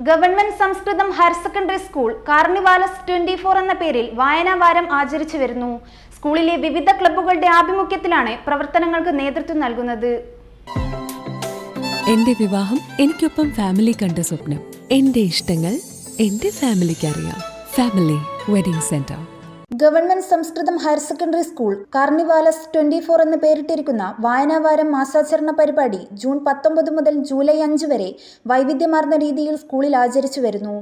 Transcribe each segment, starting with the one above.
Government Samskritham higher secondary school carnivalus twenty four എന്ന പേരിൽ വായനാ വാരം ആചരിച്ചു വരുന്നു. സ്കൂളിലെ വിവിധ ക്ലബ്ബുകളുടെ ആഭിമുഖ്യത്തിലാണ് പ്രവർത്തനങ്ങൾക്ക് നേതൃത്വം നൽകുന്നത്. എന്റെ വിവാഹം എനിക്കൊപ്പം ഫാമിലി കണ്ട സ്വപ്നം. എന്റെ ഇഷ്ടങ്ങൾ എന്റെ ഫാമിലിക്ക് അറിയാം family wedding centre. Government Samskritham higher secondary school carnivalus twenty four എന്ന് പേരിട്ടിരിക്കുന്ന വായനാവാരം മാസാചരണ പരിപാടി ജൂൺ പത്തൊമ്പത് മുതൽ ജൂലൈ അഞ്ച് വരെ വൈവിധ്യമാർന്ന രീതിയിൽ സ്കൂളിൽ ആചരിച്ചു വരുന്നു.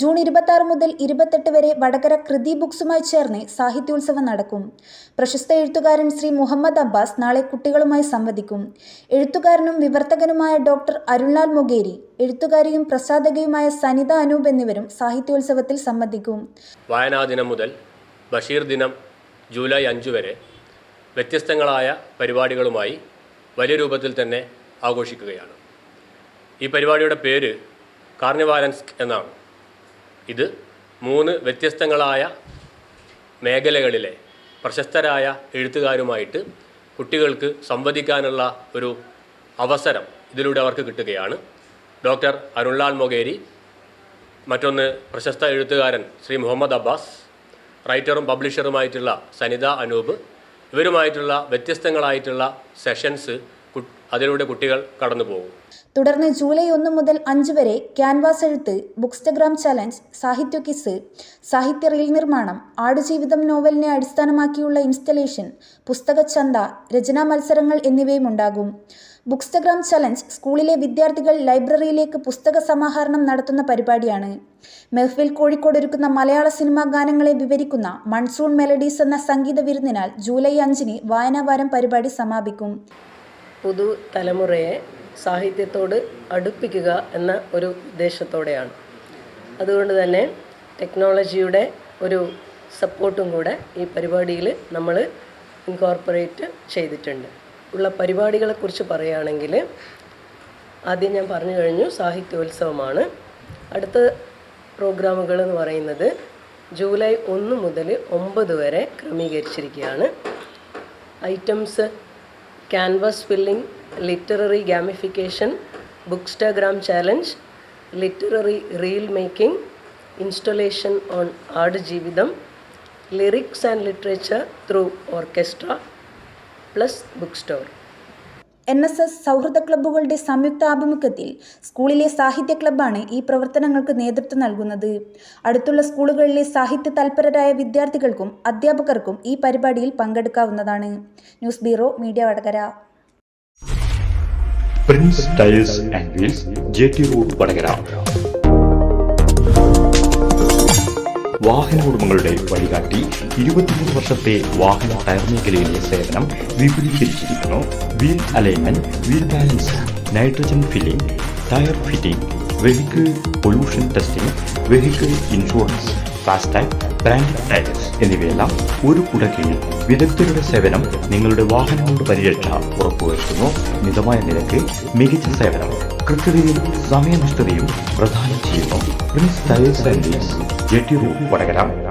ജൂൺ ഇരുപത്തി മുതൽ ഇരുപത്തെട്ട് വരെ വടകര കൃതി ബുക്സുമായി ചേർന്ന് സാഹിത്യോത്സവം നടക്കും. പ്രശസ്ത എഴുത്തുകാരൻ ശ്രീ മുഹമ്മദ് അബ്ബാസ് നാളെ കുട്ടികളുമായി സംവദിക്കും. എഴുത്തുകാരനും വിവർത്തകനുമായ ഡോക്ടർ അരുൺലാൽ മൊഗേരി എഴുത്തുകാരിയും പ്രസാധകയുമായ സനിത അനൂപ് എന്നിവരും സാഹിത്യോത്സവത്തിൽ സംബന്ധിക്കും വായനാ ദിനം മുതൽ ബഷീർ ദിനം ജൂലൈ അഞ്ച് വരെ വ്യത്യസ്തങ്ങളായ പരിപാടികളുമായി വലിയ രൂപത്തിൽ തന്നെ ആഘോഷിക്കുകയാണ്. ഈ പരിപാടിയുടെ പേര് കാർണിവാലൻസ് എന്നാണ്. ഇത് മൂന്ന് വ്യത്യസ്തങ്ങളായ മേഖലകളിലെ പ്രശസ്തരായ എഴുത്തുകാരുമായിട്ട് കുട്ടികൾക്ക് സംവദിക്കാനുള്ള ഒരു അവസരം ഇതിലൂടെ അവർക്ക് കിട്ടുകയാണ്. ഡോക്ടർ അരുൺലാൽ മൊഗേരി മറ്റൊന്ന് പ്രശസ്ത എഴുത്തുകാരൻ ശ്രീ മുഹമ്മദ് അബ്ബാസ് റൈറ്ററും പബ്ലിഷറുമായിട്ടുള്ള സനിത അനൂപ് ഇവരുമായിട്ടുള്ള വ്യത്യസ്തങ്ങളായിട്ടുള്ള സെഷൻസ് അതിലൂടെ കുട്ടികൾ കടന്നു പോകും. തുടർന്ന് ജൂലൈ ഒന്ന് മുതൽ അഞ്ച് വരെ ക്യാൻവാസ് എഴുത്ത് ബുക്സ്റ്റഗ്രാം ചലഞ്ച് സാഹിത്യ കിസ് സാഹിത്യ റീൽ നിർമ്മാണം ആടുജീവിതം നോവലിനെ അടിസ്ഥാനമാക്കിയുള്ള ഇൻസ്റ്റലേഷൻ പുസ്തക ചന്ത രചനാ മത്സരങ്ങൾ എന്നിവയും ഉണ്ടാകും. ബുക്സ്റ്റഗ്രാം ചലഞ്ച് സ്കൂളിലെ വിദ്യാർത്ഥികൾ ലൈബ്രറിയിലേക്ക് പുസ്തക സമാഹരണം നടത്തുന്ന പരിപാടിയാണ്. മെഹ്ഫിൽ കോഴിക്കോട് ഒരുക്കുന്ന മലയാള സിനിമാ ഗാനങ്ങളെ വിവരിക്കുന്ന മൺസൂൺ മെലഡീസ് എന്ന സംഗീത വിരുന്നിനാൽ ജൂലൈ അഞ്ചിന് വായനാവാരം പരിപാടി സമാപിക്കും. പുതുതലമുറയെ സാഹിത്യത്തോട് അടുപ്പിക്കുക എന്ന ഒരു ഉദ്ദേശത്തോടെയാണ്. അതുകൊണ്ട് തന്നെ ടെക്നോളജിയുടെ ഒരു സപ്പോർട്ടും കൂടെ ഈ പരിപാടിയിൽ നമ്മൾ ഇൻകോർപ്പറേറ്റ് ചെയ്തിട്ടുണ്ട്. ഉള്ള പരിപാടികളെക്കുറിച്ച് പറയുകയാണെങ്കിൽ ആദ്യം ഞാൻ പറഞ്ഞു കഴിഞ്ഞു സാഹിത്യോത്സവമാണ്. അടുത്ത പ്രോഗ്രാമുകൾ എന്ന് പറയുന്നത് ജൂലൈ ഒന്ന് മുതൽ ഒമ്പത് വരെ ക്രമീകരിച്ചിരിക്കുകയാണ്. Items canvas filling literary gamification bookstagram challenge literary reel making installation on Aadu Jeevitham lyrics and literature through orchestra plus book store N S S സൗഹൃദ ക്ലബ്ബുകളുടെ സംയുക്ത ആഭിമുഖ്യത്തിൽ സ്കൂളിലെ സാഹിത്യ ക്ലബ്ബാണ് ഈ പ്രവർത്തനങ്ങൾക്ക് നേതൃത്വം നൽകുന്നത്. അടുത്തുള്ള സ്കൂളുകളിലെ സാഹിത്യ തൽപരരായ വിദ്യാർത്ഥികൾക്കും അധ്യാപകർക്കും ഈ പരിപാടിയിൽ പങ്കെടുക്കാവുന്നതാണ്. News bureau media Vadakara. Prince tyres and wheels J T road Vadakara. വാഹന ഉടമകളുടെ വഴികാട്ടി ഇരുപത്തിമൂന്ന് വർഷത്തെ വാഹന ടയർ മേഖലയിലെ സേവനം വിപുലീകരിച്ചിരിക്കുന്നു. Wheel alignment wheel balance nitrogen filling tyre fitting vehicle pollution testing vehicle insurance FASTag brand tyres എന്നിവയെല്ലാം ഒരു കുടക്കീഴിൽ വിദഗ്ധരുടെ സേവനം നിങ്ങളുടെ വാഹനങ്ങളുടെ പരിരക്ഷ ഉറപ്പുവരുത്തുന്നു. മിതമായ നിരക്ക് മികച്ച സേവനം കൃത്യതയും സമയനിഷ്ഠതയും പ്രധാനം ചെയ്യുന്നു. പ്രിൻസ് വടകര.